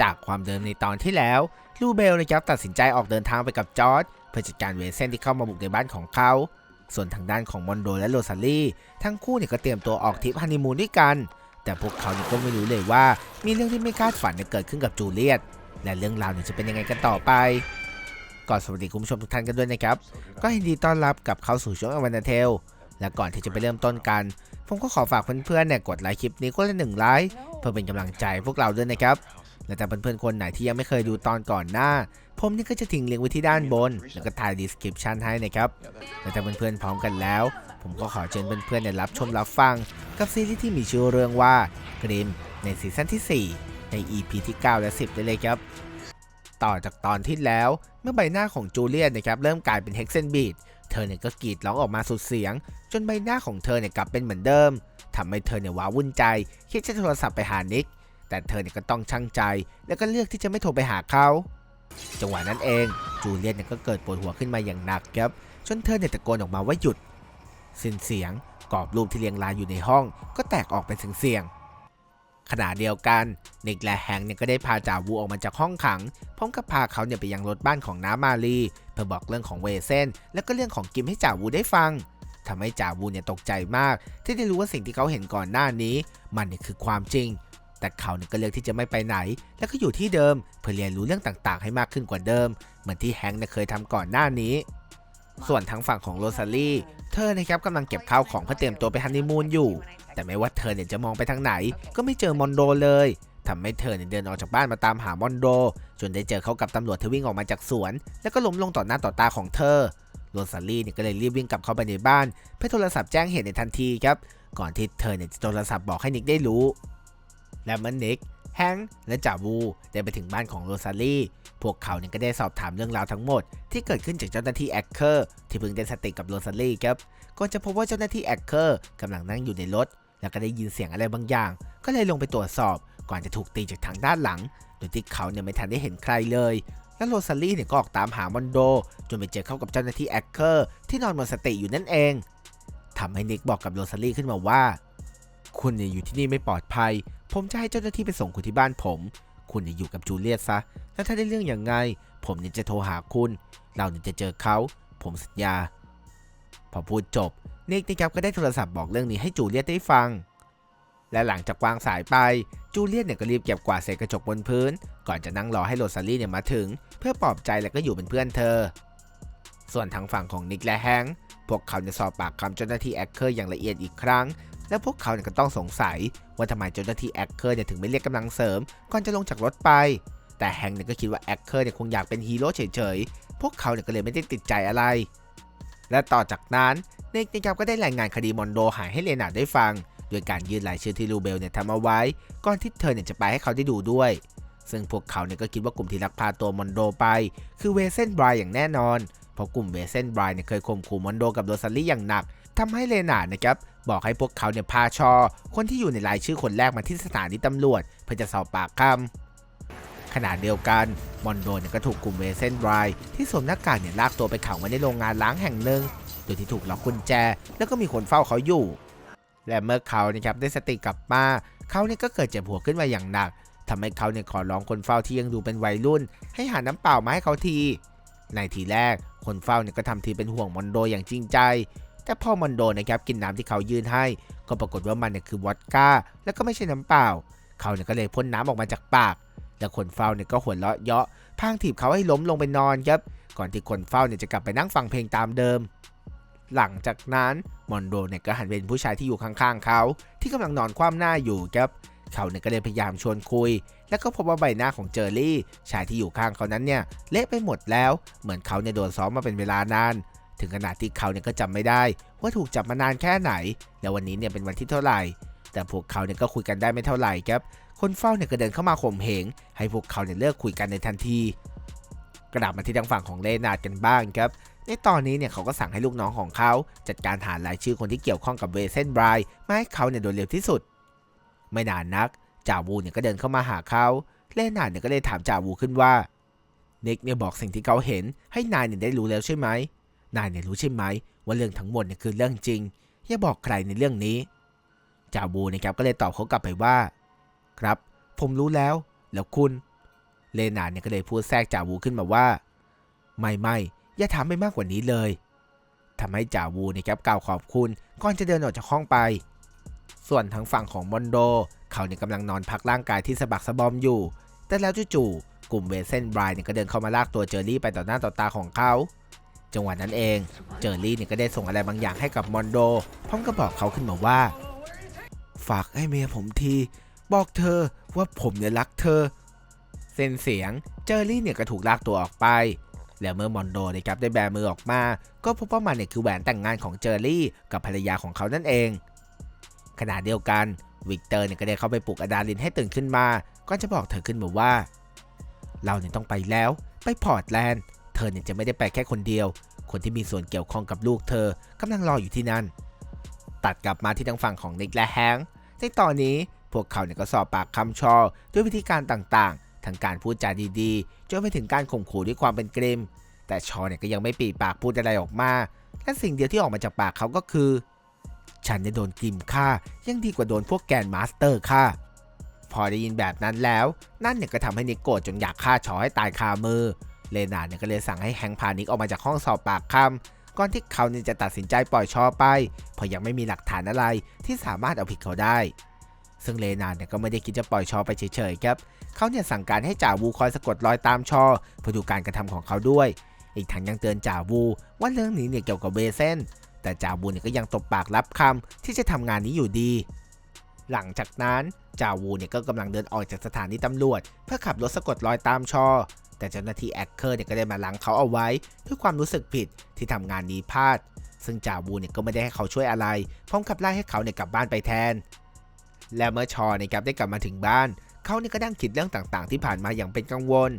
จากความเดิมในตอนที่แล้ว ลูเบลนะครับตัดสินใจออกเดินทางไปกับจอร์ดเพื่อจัดการเวเซนที่เข้ามาบุกในบ้านของเขา ส่วนทางด้านของมอนโดและโรซาลี่ทั้งคู่เนี่ยก็เตรียมตัวออกทริปฮันนีมูนด้วยกัน แต่พวกเขาเนี่ยก็ไม่รู้เลยว่า มีเรื่องที่ไม่คาดฝันเนี่ยเกิดขึ้นกับจูเลียตและเรื่องราวเนี่ยจะเป็นยังไงกันต่อไปก่อนสวัสดีคุณผู้ชมทุกท่านกันด้วยนะครับ ก็ยินดีต้อนรับกับเข้าสู่ช่วงอวันาเทลและก่อนที่จะไปเริ่มต้นกัน ผมก็ขอฝากเพื่อนๆเนี่ยกดไลค์คลิปนี้คนละหนึ่งไลค์เพื่อเป็นกำลังใจพวกเราด้วยนะครับ และถ้าเพื่อนๆคนไหนที่ยังไม่เคยดูตอนก่อนหน้า ผมนี่ก็จะทิ้งลิงก์ไว้ที่ด้านบน แล้วก็ถ่าย description ให้นะครับ และถ้าเพื่อนๆพร้อมกันแล้ว ผมก็ขอเชิญเพื่อนๆเนี่ยรับชมรับฟัง กับซีรีส์ที่มีชื่อเรื่องว่ากริมในซีซั่นที่ 4 ใน EP ที่ 9 และ 10 ได้เลยครับ ต่อจากตอนที่แล้วเมื่อใบหน้าของจูเลียนนะครับเริ่มกลายเป็นเฮกเซนบีดเธอเนี่ยก็กรีดร้องออกมาสุดเสียง จนใบหน้าของเธอเนี่ยกลับเป็นเหมือนเดิมทำให้เธอเนี่ยว้าวุ่นใจคิดจะโทรศัพท์ไปหานิก แต่เธอเนี่ยก็ต้องชั่งใจ แล้วก็เลือกที่จะไม่โทรไปหาเขาจังหวะนั้นเองจูเลียนเนี่ยก็เกิดปวดหัวขึ้นมาอย่างหนักครับจนเธอเนี่ยตะโกนออกมาว่าหยุดสิ้นเสียงกรอบรูปที่เรียงรายอยู่ในห้อง ก็แตกออกเป็นเสียงๆขณะเดียวกันนิกและแฮงเนี่ยก็ได้พาจ่าวูออกมาจากห้องขังพร้อมกับพาเขาเนี่ยไปยังรถบ้านของน้ามาลีเพื่อบอกเรื่องของเวเซนและก็เรื่องของกิมให้จ่าวูได้ฟังทำให้จ่าวูเนี่ยตกใจมาก ที่ได้รู้ว่าสิ่งที่เขาเห็นก่อนหน้านี้ มันเนี่ยคือความจริง แต่เขาเนี่ยก็เลือกที่จะไม่ไปไหน แล้วก็อยู่ที่เดิมเพื่อเรียนรู้เรื่องต่างๆ ให้มากขึ้นกว่าเดิม เหมือนที่แฮงค์เนี่ยเคยทำก่อนหน้านี้ ส่วนทางฝั่งของโรซาลี่เธอนะครับกำลังเก็บข้าวของเพื่อเตรียมตัวไปฮันนีมูนอยู่ แต่ไม่ว่าเธอเนี่ยจะมองไปทางไหน ก็ไม่เจอมอนโดเลยทำให้เธอเนี่ยเดินออกจากบ้านมาตามหามอนโด จนได้เจอเขากับตำรวจที่วิ่งออกมาจากสวน แล้วก็ล้มลงต่อหน้าต่อตาของเธอโรซาลี่เนี่ยก็เลยรีบวิ่งกลับเข้าไปในบ้าน เพื่อโทรศัพท์แจ้งเหตุในทันทีครับ ก่อนที่เธอเนี่ยจะโทรศัพท์บอกให้นิกได้รู้ และเมื่อนิกแฮงและจ่าวูได้ไปถึงบ้านของโรซาลีพวกเขาเนี่ยก็ได้สอบถามเรื่องราวทั้งหมด ที่เกิดขึ้นจากเจ้าหน้าที่แอคเคอร์ที่เพิ่งได้สติกับโรซาลีครับก่อนจะพบว่าเจ้าหน้าที่แอคเคอร์กำลังนั่งอยู่ในรถ แล้วก็ได้ยินเสียงอะไรบางอย่าง ก็เลยลงไปตรวจสอบ ก่อนจะถูกตีจากทางด้านหลัง โดยที่เขาเนี่ยไม่ทันได้เห็นใครเลย และโรซาลีเนี่ยก็ออกตามหามอนโด จนไปเจอเข้ากับเจ้าหน้าที่แอคเคอร์ที่นอนหมดสติอยู่นั่นเองทำให้นิกบอกกับโรซาลีขึ้นมาว่า คุณเนี่ยอยู่ที่นี่ไม่ปลอดภัย ผมจะให้เจ้าหน้าที่ไปส่งคุณที่บ้านผม คุณอยู่กับจูเลียตซะ แล้วถ้าได้เรื่องอย่างไง ผมเนี่ยจะโทรหาคุณ เราเนี่ยจะเจอเขา ผมสัญญา พอพูดจบนิกนะครับก็ได้โทรศัพท์บอกเรื่องนี้ให้จูเลียตได้ฟัง และหลังจากวางสายไป จูเลียตเนี่ยก็รีบเก็บกวาดเศษกระจกบนพื้น ก่อนจะนั่งรอให้โรซาลี่เนี่ยมาถึง เพื่อปลอบใจและก็อยู่เป็นเพื่อนเธอ ส่วนทางฝั่งของนิกและแฮงค์พวกเขาเนี่ยสอบปากคำเจ้าหน้าที่แอคเคอร์อย่างละเอียดอีกครั้ง และพวกเขาเนี่ยก็ต้องสงสัย ว่าทำไมเจ้าหน้าที่แอคเคอร์เนี่ยถึงไม่เรียกกำลังเสริม ก่อนจะลงจากรถไป แต่แฮงค์เนี่ยก็คิดว่าแอคเคอร์เนี่ยคงอยากเป็นฮีโร่เฉยๆ พวกเขาเนี่ยก็เลยไม่ได้ติดใจอะไร และต่อจากนั้นเนกนะครับก็ได้รายงานคดีมอนโดหายให้เลนาร์ดได้ฟัง โดยการยื่นรายชื่อที่ลูเบลเนี่ยทำเอาไว้ ก่อนที่เธอเนี่ยจะไปให้เขาได้ดูด้วย ซึ่งพวกเขาเนี่ยก็คิดว่ากลุ่มที่ลักพาตัวมอนโดไป คือเวเซนบรายอย่างแน่นอน เพราะกลุ่มเวเซนบรายเนี่ยเคยข่มขู่มอนโดกับโรซาลี่อย่างหนักทำให้เลนาร์ดนะครับ บอกให้พวกเขาเนี่ยพาชอ คนที่อยู่ในรายชื่อคนแรกมาที่สถานีตำรวจ เพื่อจะสอบปากคำขณะเดียวกันมอนโดเนี่ยก็ถูกกลุ่มเวเซนบรที่สวมหน้ากากเนี่ยลากตัวไปขังไว้ในโรงงานล้างแห่งหนึ่งโดยที่ถูกล็อกกุญแจ แล้วก็มีคนเฝ้าเขาอยู่ และเมื่อเขานะครับได้สติกลับมาเขาเนี่ยก็เกิดเจ็บหัวขึ้นมาอย่างหนักทำให้เขาเนี่ยขอร้องคนเฝ้าที่ยังดูเป็นวัยรุ่น ให้หาน้ำเปล่ามาให้เขาที ในทีแรกคนเฝ้าเนี่ยก็ทำทีเป็นห่วงมอนโดอย่างจริงใจ แต่พอมอนโดนะครับกินน้ำที่เขายื่นให้ ก็ปรากฏว่ามันเนี่ยคือวอดก้า แล้วก็ไม่ใช่น้ำเปล่า เขาเนี่ยก็เลยพ่นน้ำออกมาจากปากแล้วคนเฝ้าเนี่ยก็หัวเราะเยาะพางถีบเขาให้ล้มลงไปนอนครับ ก่อนที่คนเฝ้าเนี่ยจะกลับไปนั่งฟังเพลงตามเดิม หลังจากนั้นมอนโดเนี่ยก็หันไปเป็นผู้ชายที่อยู่ข้างๆเขา ที่กำลังนอนคว่ำหน้าอยู่ครับเขาเนี่ยก็เลยพยายามชวนคุย แล้วก็พบว่าใบหน้าของเจอรี่ ชายที่อยู่ข้างเขานั้นเนี่ยเละไปหมดแล้ว เหมือนเขาเนี่ยโดนซ้อมมาเป็นเวลานาน ถึงขนาดที่เขาเนี่ยก็จำไม่ได้ ว่าถูกจับมานานแค่ไหน แล้ววันนี้เนี่ยเป็นวันที่เท่าไหร่ แต่พวกเขาเนี่ยก็คุยกันได้ไม่เท่าไหร่ครับ คนเฝ้าเนี่ยก็เดินเข้ามาข่มเหง ให้พวกเขาเนี่ยเลิกคุยกันในทันที กระดับมาที่ทางฝั่งของเลนาดกันบ้างครับ ในตอนนี้เนี่ยเขาก็สั่งให้ลูกน้องของเขา จัดการหารายชื่อคนที่เกี่ยวข้องกับเวเซนไบรายมาให้เขาเนี่ยโดยเร็วที่สุด ไม่นานนักจ่าวูเนี่ยก็เดินเข้ามาหาเขาเลนาดเนี่ยก็เลยถามจ่าวูขึ้นว่าเน็กเนี่ยบอกสิ่งที่เขาเห็นให้นายเนี่ยได้รู้แล้วใช่ไหม นายเนี่ยรู้ใช่ไหมว่าเรื่องทั้งหมดเนี่ยคือเรื่องจริง อย่าบอกใครในเรื่องนี้จ่าวูนะครับก็เลยตอบเขากลับไปว่า ครับ ผมรู้แล้ว แล้วคุณ เลนาเนี่ยก็เลยพูดแทรกจ่าวูขึ้นมาว่า ไม่ไม่อย่าถามไปมากกว่านี้เลยทำให้จ่าวูนะครับกล่าวขอบคุณ ก่อนจะเดินออกจากห้องไป ส่วนทางฝั่งของมอนโด เขาเนี่ยกำลังนอนพักร่างกายที่สะบักสะบอมอยู่ แต่แล้วจู่ๆกลุ่มเวเซนไบรน์เนี่ยก็เดินเข้ามาลากตัวเจอรี่ไปต่อหน้าต่อตาของเขา จังหวะนั้นเอง เจอรี่เนี่ยก็ได้ส่งอะไรบางอย่างให้กับมอนโด พร้อมกับบอกเขาขึ้นมาว่า ฝากให้เมียผมที บอกเธอว่าผมเนี่ยรักเธอ เส้นเสียง เจอรี่เนี่ยก็ถูกลากตัวออกไป แล้วเมื่อมอนโดนะครับได้แบมือออกมา ก็พบว่ามันเนี่ยคือแหวนแต่งงานของเจอรี่ กับภรรยาของเขานั่นเอง ขณะเดียวกันวิกเตอร์เนี่ยก็ได้เข้าไปปลุกอดาลินให้ตื่นขึ้นมาก่อนจะบอกเธอขึ้นมาว่า เราเนี่ยต้องไปแล้ว ไปพอร์ตแลนด์ เธอเนี่ยจะไม่ได้ไปแค่คนเดียว คนที่มีส่วนเกี่ยวข้องกับลูกเธอกำลังรออยู่ที่นั่น ตัดกลับมาที่ทางฝั่งของนิกและแฮงค์ในตอนนี้พวกเขาเนี่ยก็สอบปากคำชอ ด้วยวิธีการต่างๆทั้งการพูดจาดีๆ จนไปถึงการข่มขู่ด้วยความเป็นกริม แต่ชอเนี่ยก็ยังไม่ปีปากพูดอะไรออกมา และสิ่งเดียวที่ออกมาจากปากเขาก็คือ ฉันเนี่ยโดนกริมฆ่ายังดีกว่าโดนพวกแกนมาสเตอร์ฆ่า พอได้ยินแบบนั้นแล้ว นั่นเนี่ยก็ทำให้นิกโกรธจนอยากฆ่าชอให้ตายคามือ เลนาเนี่ยก็เลยสั่งให้แฮงพานิกออกมาจากห้องสอบปากคำก่อนที่เขาเนี่ยจะตัดสินใจปล่อยชอไป เพราะยังไม่มีหลักฐานอะไรที่สามารถเอาผิดเขาได้ ซึ่งเลนาเนี่ยก็ไม่ได้คิดจะปล่อยชอไปเฉยๆครับเขาเนี่ยสั่งการให้จ่าวูคอยสะกดรอยตามชอเพื่อดูการกระทำของเขาด้วย อีกทั้งยังเตือนจ่าวูว่าเรื่องนี้เนี่ยเกี่ยวกับเวเซนแต่จ่าวูเนี่ยก็ยังตบปากรับคำที่จะทำงานนี้อยู่ดี หลังจากนั้นจ่าวูเนี่ยก็กำลังเดินออกจากสถานีตำรวจ เพื่อขับรถสะกดรอยตามชอ แต่เจ้าหน้าที่แอคเคอร์เนี่ยก็ได้มาล้างเขาเอาไว้ด้วยความรู้สึกผิดที่ทำงานนี้พลาด ซึ่งจ่าวูเนี่ยก็ไม่ได้ให้เขาช่วยอะไรพร้อมกับไล่ให้เขาเนี่ยกลับบ้านไปแทน และเมื่อชอเนี่ยครับได้กลับมาถึงบ้าน เขาเนี่ยก็นั่งคิดเรื่องต่างๆ ที่ผ่านมาอย่างเป็นกังวล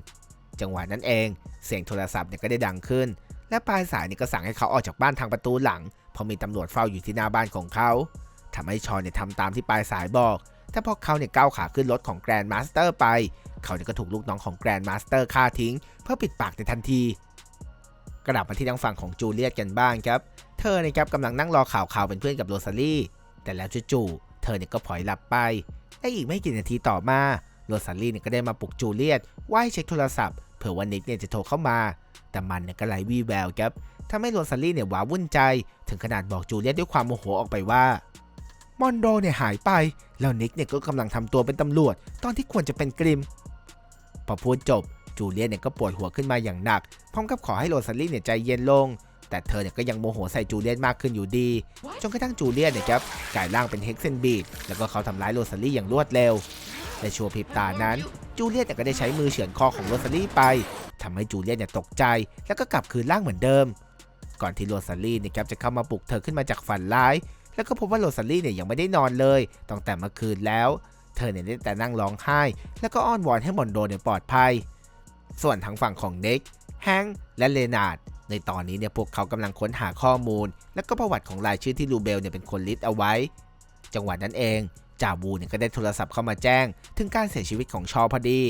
จังหวะนั้นเองเสียงโทรศัพท์เนี่ยก็ได้ดังขึ้น และปลายสายเนี่ยก็สั่งให้เขาออกจากบ้านทางประตูหลังเพราะมีตำรวจเฝ้าอยู่ที่หน้าบ้านของเขาทำให้ชอนเนี่ยทำตามที่ปลายสายบอก แต่พอเขาเนี่ยก้าวขาขึ้นรถของแกรนด์มาสเตอร์ไป เขาเนี่ยก็ถูกลูกน้องของแกรนด์มาสเตอร์ฆ่าทิ้ง เพื่อปิดปากในทันที กลับมาที่ทางฝั่งของจูเลียตกันบ้างครับ เธอเนี่ยครับกำลังนั่งรอข่าวข่าวเป็นเพื่อนกับโรซารี่แต่แล้วจู่ๆเธอเนี่ยก็พลอยหลับไปและอีกไม่กี่นาทีต่อมาโรซารี่เนี่ยก็ได้มาปลุกจูเลียตว่าให้เช็คโทรศัพท์เผื่อว่านิกเนี่ยจะโทรเข้ามา แต่มันเนี่ยก็ไร้วี่แววครับทำให้โรซารี่เนี่ยหวาวุ่นใจ ถึงขนาดบอกจูเลียตด้วยความโมโหออกไปว่ามอนโดเนี่ยหายไป แล้วนิกเนี่ยก็กำลังทำตัวเป็นตำรวจ ตอนที่ควรจะเป็นกริม พอพูดจบจูเลียตเนี่ยก็ปวดหัวขึ้นมาอย่างหนัก พร้อมกับขอให้โรซารี่เนี่ยใจเย็นลง แต่เธอเนี่ยก็ยังโมโหใส่จูเลียตมากขึ้นอยู่ดี จนกระทั่งจูเลียตเนี่ยครับกลายร่างเป็นเฮกเซนบีดแล้วก็เขาทำร้ายโรซารี่อย่างรวดเร็วในชัวพริบตานั้นจูเลียตเนี่ยก็ได้ใช้มือเฉือนคอของโรซารี่ไปทำให้จูเลียตเนี่ยตกใจ แล้วก็กลับคืนร่างเหมือนเดิม ก่อนที่โรซารี่เนี่ยครับจะเข้ามาปลุกเธอขึ้นมาจากฝันร้าย แล้วก็พบว่าโรซารี่เนี่ยยังไม่ได้นอนเลยตั้งแต่เมื่อคืนแล้ว เธอเนี่ยได้แต่นั่งร้องไห้ แล้วก็อ้อนวอนให้มอนโดเนี่ยปลอดภัย ส่วนทางฝั่งของเน็กแฮงค์และเลนาร์ดในตอนนี้เนี่ยพวกเขากำลังค้นหาข้อมูล และก็ประวัติของรายชื่อที่ลูเบลเนี่ยเป็นคนลิสต์เอาไว้ จังหวะนั้นเองจ่าบูเนี่ยก็ได้โทรศัพท์เข้ามาแจ้ง ถึงการเสียชีวิตของชอพอดี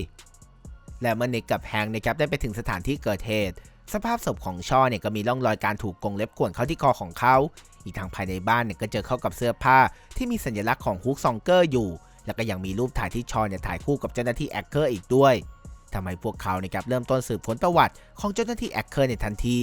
และเมื่อเน็กกับแฮงค์นะครับได้ไปถึงสถานที่เกิดเหตุ สภาพศพของชอเนี่ยก็มีร่องรอยการถูกกงเล็บข่วนเข้าที่คอของเขา อีกทางภายในบ้านเนี่ยก็เจอเข้ากับเสื้อผ้าที่มีสัญลักษณ์ของฮุกซองเกอร์อยู่ แล้วก็ยังมีรูปถ่ายที่ชอเนี่ยถ่ายคู่กับเจ้าหน้าที่แอคเคอร์อีกด้วยทำให้พวกเขาเนี่ยครับเริ่มต้นสืบค้นประวัติของเจ้าหน้าที่แอคเคอร์ในทันที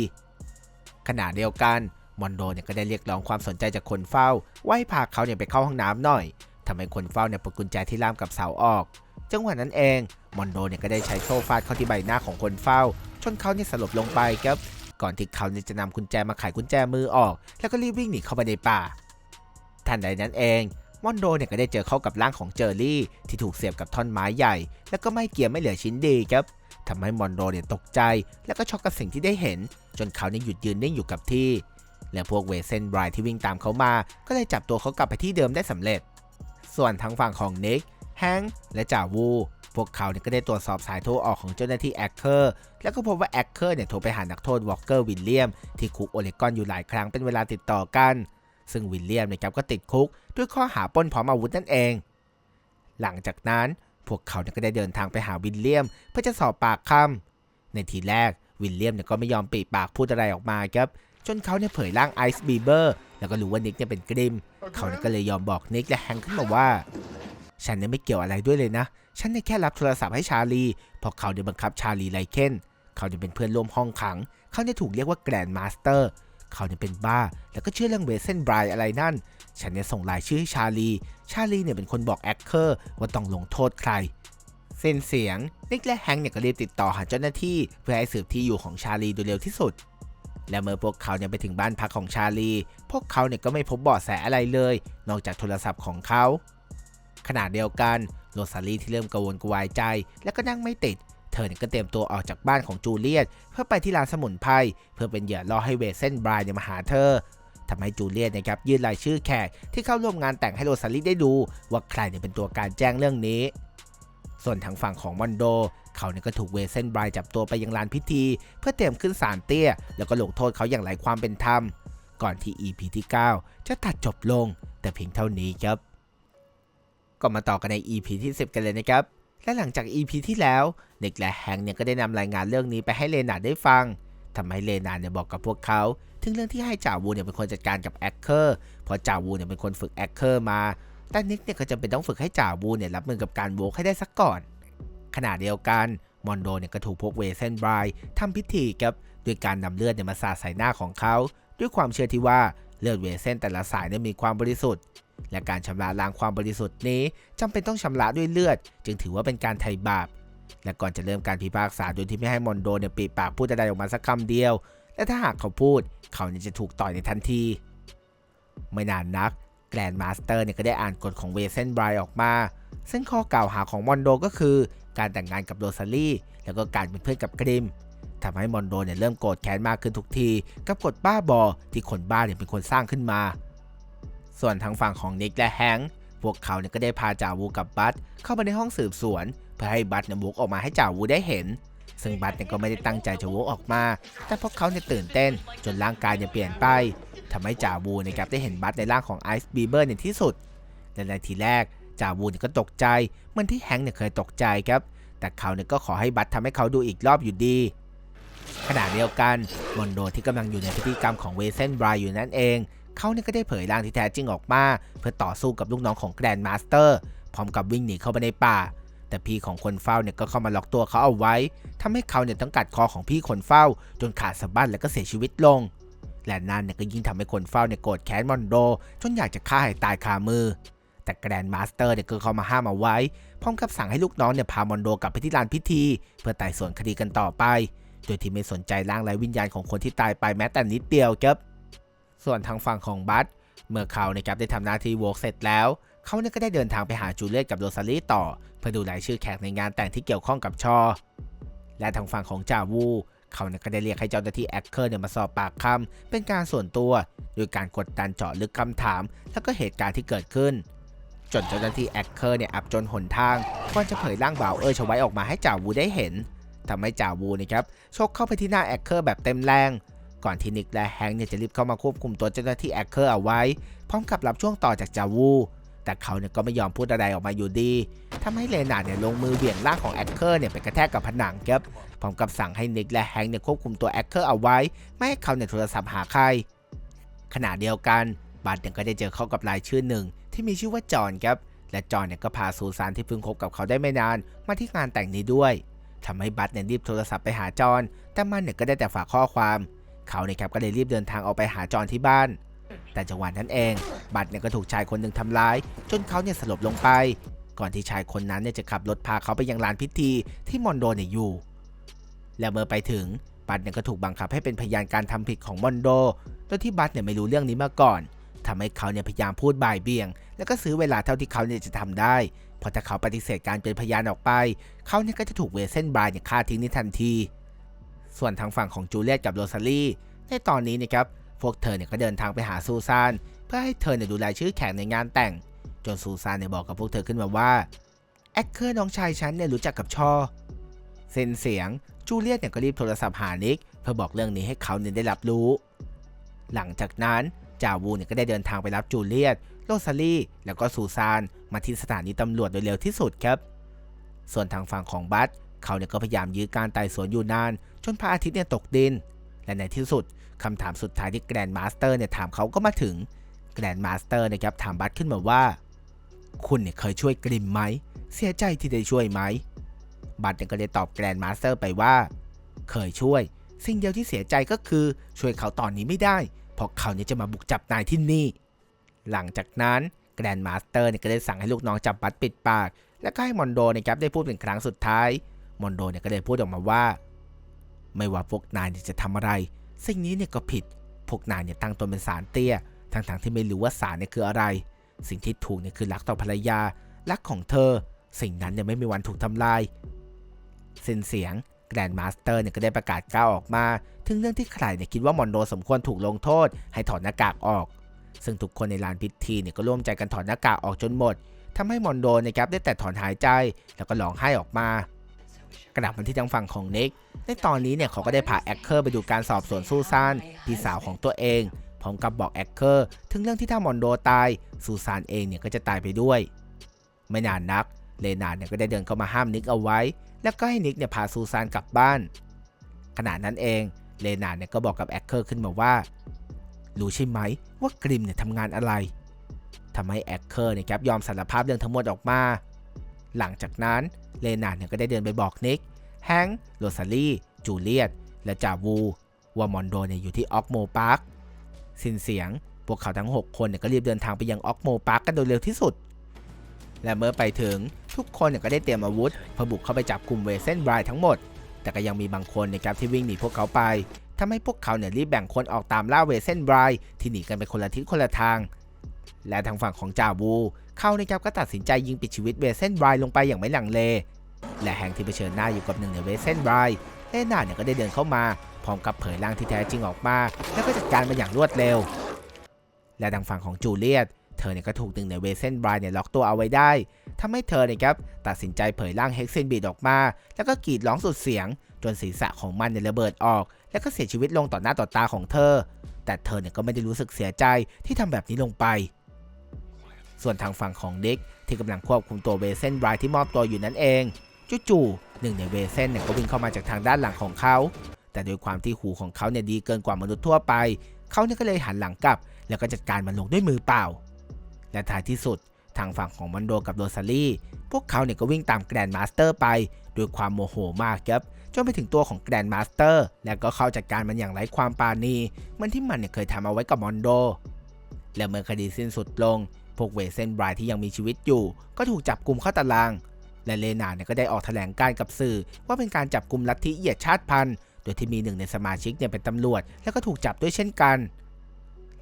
ขณะเดียวกันมอนโดเนี่ยก็ได้เรียกร้องความสนใจจากคนเฝ้า ว่าให้พาเขาเนี่ยไปเข้าห้องน้ำหน่อยทำให้คนเฝ้าเนี่ยปลดกุญแจที่ล่ามกับเสาออก จังหวะนั้นเองมอนโดเนี่ยก็ได้ใช้โซ่ฟาดเข้าที่ใบหน้าของคนเฝ้าจนเขาเนี่ยสลบลงไปครับ ก่อนที่เขาเนี่ยจะนำกุญแจมาไขกุญแจมือออก แล้วก็รีบวิ่งหนีเข้าไปในป่า ทันใดนั้นเอง มอนโดเนี่ยก็ได้เจอเข้ากับร่างของเจอรี่ ที่ถูกเสียบกับท่อนไม้ใหญ่ แล้วก็ไม่เกียร์ไม่เหลือชิ้นดีครับทำให้มอนโดเนี่ยตกใจ แล้วก็ช็อกกับสิ่งที่ได้เห็น จนเขาเนี่ยหยุดยืนนิ่งอยู่กับที่ และพวกเวเซนไบรท์ที่วิ่งตามเขามา ก็เลยจับตัวเขากลับไปที่เดิมได้สำเร็จ ส่วนทางฝั่งของนิกแฮงค์และจ่าวูพวกเขาเนี่ยก็ได้ตรวจสอบสายโทรออกของเจ้าหน้าที่แอคเคอร์แล้วก็พบว่าแอคเคอร์เนี่ยโทรไปหานักโทษวอลเกอร์วิลเลียมที่คุกโอเลกอนอยู่หลายครั้งเป็นเวลาติดต่อกัน ซึ่งวิลเลียมนะครับก็ติดคุกด้วยข้อหาปล้นพร้อมอาวุธนั่นเอง หลังจากนั้นพวกเขาเนี่ยก็ได้เดินทางไปหาวิลเลียม เพื่อจะสอบปากคำในทีแรกวิลเลียมเนี่ยก็ไม่ยอมปิดปากพูดอะไรออกมาครับจนเขาเนี่ยเผยร่างไอซ์บีเบอร์แล้วก็รู้ว่านิกเนี่ยเป็นกริม เขาก็เลยยอมบอกนิกและแฮงค์ขึ้นมาว่า ฉันเนี่ยไม่เกี่ยวอะไรด้วยเลยนะ ฉันเนี่ยแค่รับโทรศัพท์ให้ชาลีพราะเขาเนี่ยบังคับชาลีไลเคนเขาเนี่ยเป็นเพื่อนร่วมห้องขัง เขาเนี่ยถูกเรียกว่าแกรนด์มาสเตอร์ เขาเนี่ยเป็นบ้า แล้วก็เชื่อเรื่องเวเซนไบรอะไรนั่น ฉันเนี่ยส่งรายชื่อให้ชาลี ชาลีเนี่ยเป็นคนบอกแอคเคอร์ว่าต้องลงโทษใคร เส้นเสียง นิกและแฮงค์เนี่ยก็รีบติดต่อหาเจ้าหน้าที่ เพื่อให้สืบที่อยู่ของชาลีโดยเร็วที่สุด และเมื่อพวกเขาเนี่ยไปถึงบ้านพักของชาลี พวกเขาเนี่ยก็ไม่พบเบาะแสอะไรเลย นอกจากโทรศัพท์ของเขาขณะเดียวกันโรซาลีที่เริ่มกังวลกวายใจ และก็นั่งไม่ติด เธอเนี่ยก็เตรียมตัวออกจากบ้านของจูเลียตเพื่อไปที่ร้านสมุนไพรเพื่อเป็นเหยื่อล่อให้เวเซนไบรน์เนี่ยมาหาเธอทำให้จูเลียตนะครับยื่นรายชื่อแขกที่เข้าร่วมงานแต่งให้โรซาลีได้ดูว่าใครเนี่ยเป็นตัวการแจ้งเรื่องนี้ ส่วนทางฝั่งของมอนโด เขาเนี่ยก็ถูกเวเซนไบรน์จับตัวไปยังลานพิธี เพื่อเตรียมขึ้นศาลเตี้ย แล้วก็ลงโทษเขาอย่างไรความเป็นธรรม ก่อนที่ EP ที่ 9 จะตัดจบลง แต่เพียงเท่านี้ครับ ก็มาต่อกันใน EP ที่ 10 กันเลยนะครับ และหลังจาก EP ที่แล้วเด็กและแฮงค์เนี่ยก็ได้นำรายงานเรื่องนี้ไปให้เลนาได้ฟังทำให้เลนาเนี่ยบอกกับพวกเขาถึงเรื่องที่ให้จ่าวูเนี่ยเป็นคนจัดการกับแอคเคอร์เพราะจ่าวูเนี่ยเป็นคนฝึกแอคเคอร์มา แต่นิกเนี่ยก็จำเป็นต้องฝึกให้จ่าวูเนี่ยรับมือกับการโวกให้ได้สักก่อน ขณะเดียวกันมอนโดเนี่ยก็ถูกพวกเวเซนไบร์ทำพิธีครับด้วยการนำเลือดเนี่ยมาสาดใส่หน้าของเขา ด้วยความเชื่อที่ว่าเลือดเวเซนแต่ละสายเนี่ยมีความบริสุทธิ์ และการชำระล้างความบริสุทธิ์นี้จำเป็นต้องชำระด้วยเลือด จึงถือว่าเป็นการไถ่บาป และก่อนจะเริ่มการพิพากษาโดยที่ไม่ให้มอนโดเนี่ยปีปากพูดอะไรออกมาสักคำเดียว และถ้าหากเขาพูด เขาเนี่ยจะถูกต่อยในทันที ไม่นานนักแกรนด์มาสเตอร์เนี่ยก็ได้อ่านกฎของเวเซนไบร์ออกมา ซึ่งข้อกล่าวหาของมอนโดก็คือ การแต่งงานกับโรซาลีแล้วก็การเป็นเพื่อนกับกริมทำให้มอนโดเนี่ยเริ่มโกรธแค้นมากขึ้นทุกที กับกฎบ้าบอที่คนบ้าเนี่ยเป็นคนสร้างขึ้นมา ส่วนทางฝั่งของนิกและแฮงค์พวกเขาเนี่ยก็ได้พาจ่าวูกับบัตเข้าไปในห้องสืบสวน เพื่อให้บัตเนี่ยบุกออกมาให้จ่าวูได้เห็น ซึ่งบัตเนี่ยก็ไม่ได้ตั้งใจจะวุกออกมา แต่พวกเขาเนี่ยตื่นเต้น จนร่างกายเนี่ยเปลี่ยนไปทำให้จ่าวูนะครับได้เห็นบัตในร่างของไอซ์บีเบอร์ในที่สุดและในทีแรกจ่าวูเนี่ยก็ตกใจเหมือนที่แฮงค์เนี่ยเคยตกใจครับแต่เขาเนี่ยก็ขอให้บัตทำให้เขาดูอีกรอบอยู่ดีขณะเดียวกันมอนโดที่กำลังอยู่ในพิธีกรรมของเวเซนไบรน์อยู่นั่นเอง เขาเนี่ยก็ได้เผยร่างที่แท้จริงออกมา เพื่อต่อสู้กับลูกน้องของแกรนด์มาสเตอร์พร้อมกับวิ่งหนีเข้าไปในป่า แต่พี่ของคนเฝ้าเนี่ยก็เข้ามาล็อกตัวเขาเอาไว้ทำให้เขาเนี่ยต้องกัดคอของพี่คนเฝ้า จนขาดสะบั้นแล้วก็เสียชีวิตลง และนั่นเนี่ยก็ยิ่งทำให้คนเฝ้าเนี่ยโกรธแค้นมอนโด จนอยากจะฆ่าให้ตายคามือ แต่แกรนด์มาสเตอร์เนี่ยก็เข้ามาห้ามเอาไว้ พร้อมกับสั่งให้ลูกน้องเนี่ยพามอนโดกลับไปที่ลานพิธี เพื่อไต่สวนคดีกันต่อไป โดยที่ไม่สนใจร่างไร้วิญญาณของคนที่ตายไปแม้แต่นิดเดียวครับ ส่วนทางฝั่งของบัตเมื่อเขานะครับได้ทำหน้าที่โวกเสร็จแล้ว เขาเนี่ยก็ได้เดินทางไปหาจูเลียตกับโรซาลีต่อ เพื่อดูรายชื่อแขกในงานแต่งที่เกี่ยวข้องกับชอ และทางฝั่งของจาวู เขาเนี่ยก็ได้เรียกให้เจ้าหน้าที่แอคเคอร์เนี่ยมาสอบปากคำเป็นการส่วนตัวโดยการกดดันเจาะลึกคำถาม แล้วก็เหตุการณ์ที่เกิดขึ้น จนเจ้าหน้าที่แอคเคอร์เนี่ยอับจนหนทางก่อนจะเผยร่างบ่าวเออร์ชไว้ออกมาให้จาวูได้เห็นทำให้จาวูนะครับชกเข้าไปที่หน้าแอคเคอร์แบบเต็มแรง ก่อนที่นิกและแฮงเนี่ยจะรีบเข้ามาควบคุมตัวเจ้าหน้าที่แอคเคอร์เอาไว้ พร้อมกับรับช่วงต่อจากจาวู แต่เขาเนี่ยก็ไม่ยอมพูดอะไรออกมาอยู่ดีทำให้เลนาเนี่ยลงมือเบี่ยงร่างของแอคเคอร์เนี่ยไปกระแทกกับผนังครับพร้อมกับสั่งให้นิกและแฮงเนี่ยควบคุมตัวแอคเคอร์เอาไว้ ไม่ให้เขาเนี่ยโทรศัพท์หาใคร ขณะเดียวกันบัตเนี่ยก็ได้เจอเข้ากับรายชื่อหนึ่ง ที่มีชื่อว่าจอนครับ และจอนเนี่ยก็พาซูซานที่เพิ่งคบกับเขาได้ไม่นาน มาที่งานแต่งนี้ด้วยทำให้บัตเนี่ยรีบโทรศัพท์ไปหาจอน แต่มันเนี่ยก็ได้แต่ฝากข้อความ เขาเนี่ยครับก็เลยรีบเดินทางออกไปหาจอนที่บ้าน แต่จังหวะนั้นเอง บัตเนี่ยก็ถูกชายคนหนึ่งทำร้าย จนเขาเนี่ยสลบลงไป ก่อนที่ชายคนนั้นเนี่ยจะขับรถพาเขาไปยังลานพิธีที่มอนโดเนี่ยอยู่ และเมื่อไปถึงบัตเนี่ยก็ถูกบังคับให้เป็นพยานการทำผิดของมอนโดโดยที่บัตเนี่ยไม่รู้เรื่องนี้มาก่อนทำให้เขาเนี่ยพยายามพูดบ่ายเบี่ยง แล้วก็ซื้อเวลาเท่าที่เขาเนี่ยจะทำได้ เพราะถ้าเขาปฏิเสธการเป็นพยานออกไป เขาเนี่ยก็จะถูกเวเซนบรายเนี่ยฆ่าทิ้งในทันที ส่วนทางฝั่งของจูเลียตกับโรซาลีในตอนนี้นะครับพวกเธอเนี่ยก็เดินทางไปหาซูซานเพื่อให้เธอเนี่ยดูรายชื่อแขกในงานแต่ง จนซูซานเนี่ยบอกกับพวกเธอขึ้นมาว่าแอคเคอร์น้องชายฉันเนี่ยรู้จักกับชอเซ็นเสียงจูเลียตเนี่ยก็รีบโทรศัพท์หานิกเพื่อบอกเรื่องนี้ให้เขาเนี่ยได้รับรู้ หลังจากนั้นจาวูเนี่ยก็ได้เดินทางไปรับจูเลียตโรซาลีแล้วก็ซูซานมาที่สถานีตำรวจโดยเร็วที่สุดครับ ส่วนทางฝั่งของบัต เขาเนี่ยก็พยายามยื้อการไต่สวนอยู่นาน จนพระอาทิตย์เนี่ยตกดิน และในที่สุดคำถามสุดท้ายที่แกรนด์มาสเตอร์เนี่ยถามเขาก็มาถึงแกรนด์มาสเตอร์นะครับถามบัตขึ้นมาว่า คุณเนี่ยเคยช่วยกริมไหม เสียใจที่ได้ช่วยไหม บัตเนี่ยก็เลยตอบแกรนด์มาสเตอร์ไปว่า เคยช่วย สิ่งเดียวที่เสียใจก็คือช่วยเขาตอนนี้ไม่ได้ เพราะเขาเนี่ยจะมาบุกจับนายที่นี่ หลังจากนั้นแกรนด์มาสเตอร์เนี่ยก็ได้สั่งให้ลูกน้องจับบัตปิดปาก แล้วก็ให้มอนโดนะครับได้พูดเป็นครั้งสุดท้าย มอนโดเนี่ยก็ได้พูดออกมาว่า ไม่ว่าพวกนายจะทำอะไร สิ่งนี้เนี่ยก็ผิด พวกนายเนี่ยตั้งตนเป็นสารเตี้ย ทั้งๆที่ไม่รู้ว่าสารเนี่ยคืออะไร สิ่งที่ถูกเนี่ยคือรักต่อภรรยา รักของเธอ สิ่งนั้นเนี่ยไม่มีวันถูกทำลายสิ้นเสียงแกรนด์มาสเตอร์เนี่ยก็ได้ประกาศก้าวออกมา ถึงเรื่องที่ใครเนี่ยคิดว่ามอนโดสมควรถูกลงโทษ ให้ถอดหน้ากากออก ซึ่งทุกคนในลานพิธีเนี่ยก็ร่วมใจกันถอดหน้ากากออกจนหมดทำให้มอนโดนะครับได้แต่ถอนหายใจแล้วก็ร้องไห้ออกมา กระดับมาที่ทางฝั่งของนิก ในตอนนี้เนี่ยเขาก็ได้พาแอคเคอร์ไปดูการสอบสวนซูซานพี่สาวของตัวเองพร้อมกับบอกแอคเคอร์ถึงเรื่องที่ถ้ามอนโดตายซูซานเองเนี่ยก็จะตายไปด้วย ไม่นานนักเลนาเนี่ยก็ได้เดินเข้ามาห้ามนิกเอาไว้ แล้วก็ให้นิกเนี่ยพาซูซานกลับบ้าน ขณะนั้นเองเลนาเนี่ยก็บอกกับแอคเคอร์ขึ้นมาว่ารู้ใช่ไหมว่ากริมเนี่ยทำงานอะไรทำให้แอคเคอร์เนี่ยครับยอมสารภาพเรื่องทั้งหมดออกมา หลังจากนั้นเลนาเนี่ยก็ได้เดินไปบอกนิก แฮงค์โรซาลีจูเลียต และจาวู ว่ามอนโดเนี่ยอยู่ที่ออกโมพาร์คสิ้นเสียง พวกเขาทั้ง 6 คนเนี่ยก็รีบเดินทางไปยังออกโมพาร์คกันโดยเร็วที่สุด และเมื่อไปถึงทุกคนเนี่ยก็ได้เตรียมอาวุธเพื่อบุกเข้าไปจับกลุ่มเวเซนไบรท์ทั้งหมด แต่ก็ยังมีบางคนนะครับที่วิ่งหนีพวกเขาไปทำให้พวกเขาเนี่ยรีบแบ่งคนออกตามล่าเวเซนไบรท์ที่หนีกันไปคนละทิศคนละทาง และทางฝั่งของจาวู เขานะครับก็ตัดสินใจยิงปิดชีวิตเวเซนไบร์ลงไปอย่างไม่หลังเล และแฮงที่เผชิญหน้าอยู่กับหนึ่งในเวเซนไบร์เลน่าเนี่ยก็ได้เดินเข้ามาพร้อมกับเผยร่างที่แท้จริงออกมา แล้วก็จัดการมันอย่างรวดเร็ว และทางฝั่งของจูเลียตเธอเนี่ยก็ถูกหนึ่งในเวเซนไบร์เนี่ยล็อกตัวเอาไว้ได้ทำให้เธอเนี่ยครับตัดสินใจเผยร่างเฮกเซนบีดออกมา แล้วก็กรีดร้องสุดเสียง จนศีรษะของมันเนี่ยระเบิดออก แล้วก็เสียชีวิตลงต่อหน้าต่อตาของเธอ แต่เธอเนี่ยก็ไม่ได้รู้สึกเสียใจที่ทำแบบนี้ลงไป ส่วนทางฝั่งของเด็กที่กำลังควบคุมตัวเวเซนไบรท์ที่มอบตัวอยู่นั่นเองจู่ๆหนึ่งในเวเซนเนี่ยก็วิ่งเข้ามาจากทางด้านหลังของเขา แต่โดยความที่หูของเขาเนี่ยดีเกินกว่ามนุษย์ทั่วไป เขาเนี่ยก็เลยหันหลังกลับ แล้วก็จัดการมันลงด้วยมือเปล่า และท้ายที่สุดทางฝั่งของมันโดกับโรซาลี่ พวกเขาเนี่ยก็วิ่งตามแกรนด์มาสเตอร์ไปด้วยความโมโหมากครับจนไปถึงตัวของแกรนด์มาสเตอร์แล้วก็เข้าจัดการมันอย่างไร้ความปราณีเหมือนที่มันเนี่ยเคยทำเอาไว้กับมอนโด และเมื่อคดีสิ้นสุดลง พวกเวเซนไบรท์ที่ยังมีชีวิตอยู่ ก็ถูกจับกลุ่มเข้าตาราง และเลนาเนี่ยก็ได้ออกแถลงการ์กับสื่อ ว่าเป็นการจับกลุ่มลัทธิเหยียดชาติพันธุ์ โดยที่มีหนึ่งในสมาชิกเนี่ยเป็นตำรวจ แล้วก็ถูกจับด้วยเช่นกัน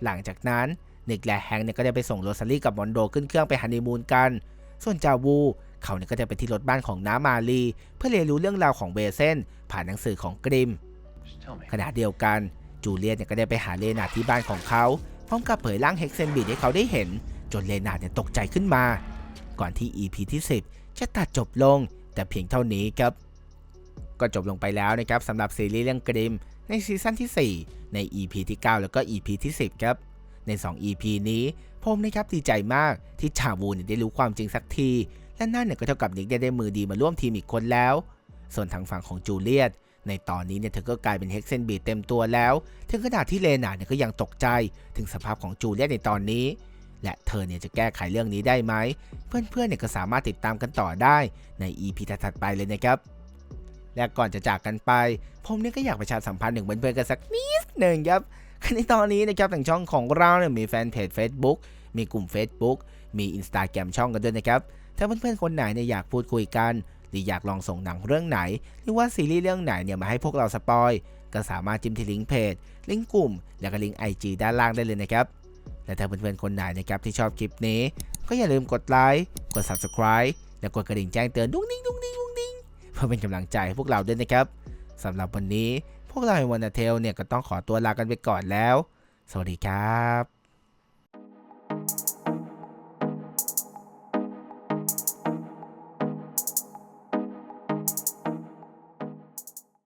หลังจากนั้นนิกและแฮงเนี่ยก็ได้ไปส่งโรซาลี่กับมอนโดขึ้นเครื่องไปฮันนีมูนกัน ส่วนจาวู เขาเนี่ยก็ได้ไปที่รถบ้านของน้ามาลี เพื่อเรียนรู้เรื่องราวของเวเซนผ่านหนังสือของกริม ขณะเดียวกันจูเลียตเนี่ยก็ได้ไปหาเลนาที่บ้านของเขาพร้อมกับเผยร่างเฮกเซนบีดให้เขาได้เห็น จนเลนาเนี่ยตกใจขึ้นมา ก่อนที่ EP ที่ 10 จะตัดจบลง แต่เพียงเท่านี้ครับ ก็จบลงไปแล้วนะครับสำหรับซีรีส์เรื่องกริมในซีซั่นที่ 4 ใน EP ที่ 9 แล้วก็ EP ที่ 10 ครับ ใน 2 EP นี้ผมนะครับดีใจมากที่ชาวูเนี่ยได้รู้ความจริงสักที และนั่นเนี่ยก็เท่ากับนิกได้ได้มือดีมาร่วมทีมอีกคนแล้ว ส่วนทางฝั่งของจูเลียตในตอนนี้เนี่ยเธอก็กลายเป็นเฮกเซนบีเต็มตัวแล้ว ถึงขนาดที่เลนาเนี่ยก็ยังตกใจถึงสภาพของจูเลียตในตอนนี้ และเธอเนี่ยจะแก้ไขเรื่องนี้ได้ไหม เพื่อนๆเนี่ยก็สามารถติดตามกันต่อได้ใน EP ถัดไปเลยนะครับและก่อนจะจากกันไป ผมเนี่ยก็อยากประชาสัมพันธ์ถึงเพื่อนๆกันสักนิดหนึ่งครับในตอนนี้นะครับทางช่องของเราเนี่ยมีแฟนเพจ Facebook มีกลุ่ม Facebook มี Instagram ช่องกันด้วยนะครับ ถ้าเพื่อนๆคนไหนเนี่ยอยากพูดคุยกัน หรืออยากลองส่งหนังเรื่องไหน หรือว่าซีรีส์เรื่องไหนเนี่ยมาให้พวกเราสปอย ก็สามารถจิ้มที่ลิงก์เพจ ลิงก์กลุ่ม แล้วก็ลิงก์ IG ด้านล่างได้เลยนะครับ และถ้าเพื่อนๆคนไหนนะครับที่ชอบคลิปนี้ ก็อย่าลืมกดไลค์กด Subscribe และกดกระดิ่งแจ้งเตือนดุ้งดิ้งดุ้งดิ้งดุ้งดิ้งเพื่อเป็นกำลังใจให้พวกเราด้วยนะครับสำหรับวันนี้พวกเราในวันเทลเนี่ยก็ต้องขอตัวลากันไปก่อนแล้ว สวัสดีครับ